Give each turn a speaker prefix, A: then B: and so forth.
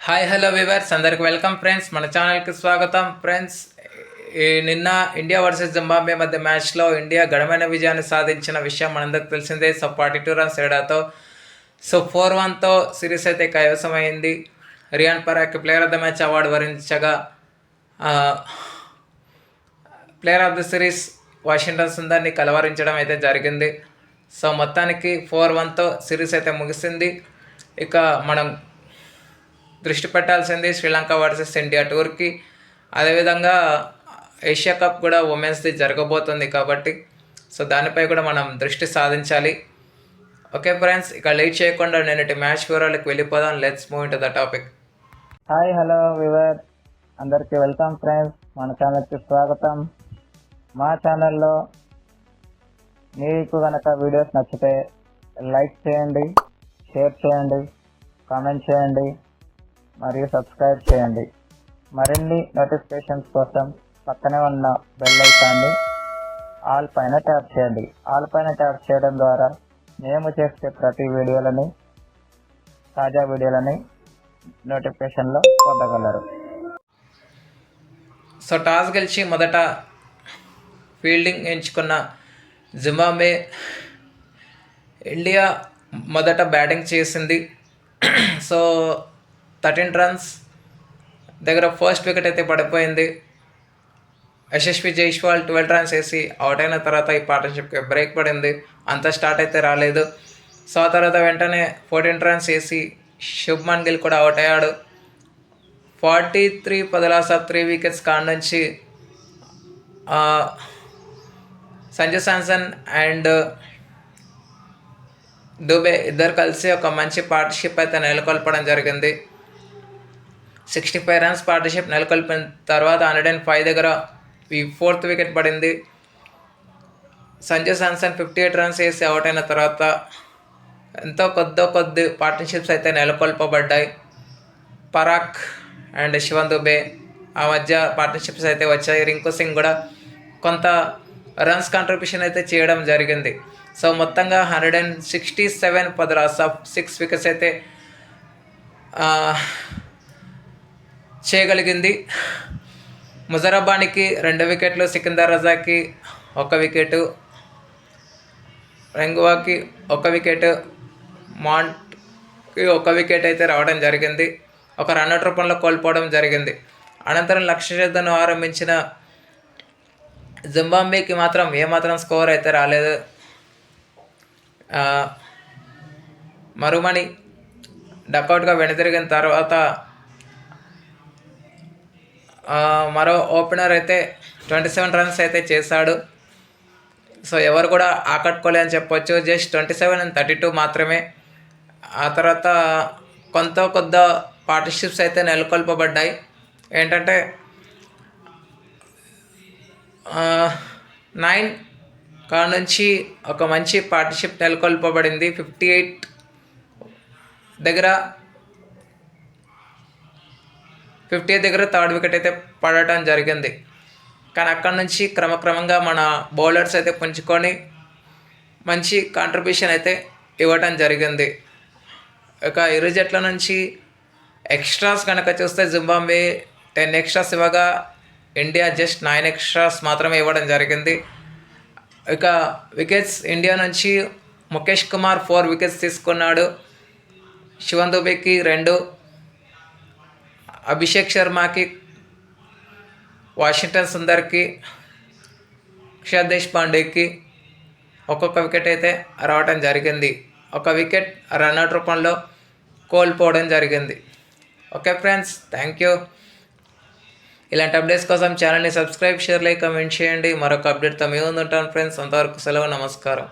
A: Hi hello viewers అందరికి welcome friends మన ఛానల్కి స్వాగతం. ఫ్రెండ్స్ ఈ నిన్న ఇండియా వర్సెస్ జింబాబే మధ్య మ్యాచ్లో ఇండియా గడమైన విజయాన్ని సాధించిన విషయం మనందరికి తెలిసిందే. సో ఫార్టీ టూ రన్స్ ఏడాతో సో ఫోర్ వన్తో సిరీస్ అయితే కైవసమైంది. Riyan Parag player of the match award వరించగా player of the series Washington సుందర్ని కలవరించడం అయితే జరిగింది. సో మొత్తానికి ఫోర్ వన్తో సిరీస్ అయితే ముగిసింది. ఇక మనం దృష్టి పెట్టాల్సింది శ్రీలంక వర్సెస్ ఇండియా టూర్కి. అదేవిధంగా ఏషియా కప్ కూడా ఉమెన్స్ది జరగబోతుంది కాబట్టి సో దానిపై కూడా మనం దృష్టి సాధించాలి. ఓకే ఫ్రెండ్స్ ఇక లేట్ చేయకుండా నేనటి మ్యాచ్ వివరాలకు వెళ్ళిపోదాం. Let's move in to the topic
B: hi hello viewer అందరికీ వెల్కమ్ ఫ్రెండ్స్. మన ఛానల్కి స్వాగతం. మా ఛానల్లో మీకు కనుక వీడియోస్ నచ్చితే లైక్ చేయండి షేర్ చేయండి కామెంట్ చేయండి. మరియు సబ్స్క్రైబ్ చేయండి. మరిన్ని నోటిఫికేషన్స్ కోసం పక్కనే ఉన్న బెల్ ఐకాన్ని ఆల్ పైన ట్యాప్ చేయండి. ఆల్ పైన ట్యాప్ చేయడం ద్వారా మేము చేసే ప్రతి వీడియోలని తాజా వీడియోలని నోటిఫికేషన్లో పొందగలరు.
A: సో టాస్ గెలిచి మొదట ఫీల్డింగ్ ఎంచుకున్న జింబాబే ఇండియా మొదట బ్యాటింగ్ చేసింది. So thirteen runs. దగ్గర ఫస్ట్ వికెట్ అయితే పడిపోయింది. యశస్వి జైస్వాల్ ట్వెల్వ్ రన్స్ వేసి అవుట్ అయిన తర్వాత ఈ పార్ట్నర్షిప్కి బ్రేక్ పడింది. అంత స్టార్ట్ అయితే రాలేదు. సో ఆ తర్వాత వెంటనే ఫోర్టీన్ రన్స్ వేసి శుభ్మన్ గిల్ కూడా అవుట్ అయ్యాడు. ఫార్టీ త్రీ పదలాస త్రీ వికెట్స్ కాడ నుంచి సంజు శాంసన్ అండ్ దుబే ఇద్దరు కలిసి ఒక మంచి పార్ట్నర్షిప్ అయితే నెలకొల్పడం జరిగింది. సిక్స్టీ ఫైవ్ రన్స్ పార్టీషిప్ నెలకొల్పిన తర్వాత హండ్రెడ్ అండ్ ఫైవ్ దగ్గర ఈ ఫోర్త్ వికెట్ పడింది. Sanjay Samson fifty eight runs వేసి అవుట్ అయిన తర్వాత ఎంతో కొద్దో కొద్ది పార్ట్నర్షిప్స్ అయితే నెలకొల్పబడ్డాయి. పరాక్ అండ్ శివన్ దుబే ఆ మధ్య పార్ట్నర్షిప్స్ అయితే వచ్చాయి. రింకు సింగ్ కూడా కొంత రన్స్ కాంట్రిబ్యూషన్ అయితే చేయడం జరిగింది. సో మొత్తంగా హండ్రెడ్ అండ్ సిక్స్టీ సెవెన్ పదరాస్ ఆఫ్ సిక్స్ వికెట్స్ అయితే చేయగలిగింది. ముజరాబానికి రెండు వికెట్లు సికిందర్ రజాకి ఒక వికెట్ రెంగువాకి ఒక వికెట్ మాంట్కి ఒక వికెట్ అయితే రావడం జరిగింది. ఒక రన్అట్ రూపంలో కోల్పోవడం జరిగింది. అనంతరం లక్ష్య ఆరంభించిన జింబాంబేకి మాత్రం ఏమాత్రం స్కోర్ అయితే రాలేదు. మరుమణి డకౌట్గా వెనుతిరిగిన తర్వాత మరో ఓపెనర్ అయితే ట్వంటీ సెవెన్ రన్స్ అయితే చేశాడు. సో ఎవరు కూడా ఆకట్టుకోలే అని చెప్పొచ్చు. Just twenty seven and thirty two మాత్రమే. ఆ తర్వాత కొంత కొద్ద పార్ట్నర్షిప్స్ అయితే నెలకొల్పబడ్డాయి. ఏంటంటే నైన్ కాడ నుంచి ఒక మంచి పార్ట్నర్షిప్ నెలకొల్పబడింది. ఫిఫ్టీ ఎయిట్ దగ్గర ఫిఫ్టీ దగ్గర థర్డ్ వికెట్ అయితే పడటం జరిగింది. కానీ అక్కడ నుంచి క్రమక్రమంగా మన బౌలర్స్ అయితే పుంజుకొని మంచి కాంట్రిబ్యూషన్ అయితే ఇవ్వటం జరిగింది. ఇక ఇరు జట్ల నుంచి ఎక్స్ట్రాస్ కనుక చూస్తే జింబాంబే టెన్ ఎక్స్ట్రాస్ ఇవ్వగా ఇండియా జస్ట్ నైన్ ఎక్స్ట్రాస్ మాత్రమే ఇవ్వడం జరిగింది. ఇక వికెట్స్ ఇండియా నుంచి ముఖేష్ కుమార్ ఫోర్ వికెట్స్ తీసుకున్నాడు. శివన్ దుబేకి రెండు అభిషేక్ శర్మకి వాషింగ్టన్ సుందర్కి అక్షర్ దేశ్పాండేకి ఒక్కొక్క వికెట్ అయితే రావటం జరిగింది. ఒక వికెట్ రన్అట్ రూపంలో కోల్పోవడం జరిగింది. Okay friends thank you. ఇలాంటి అప్డేట్స్ కోసం ఛానల్ని సబ్స్క్రైబ్ షేర్ లైక్ కమెంట్ చేయండి. మరొక అప్డేట్తో మేము ఉంటాను ఫ్రెండ్స్. అంతవరకు సెలవు నమస్కారం.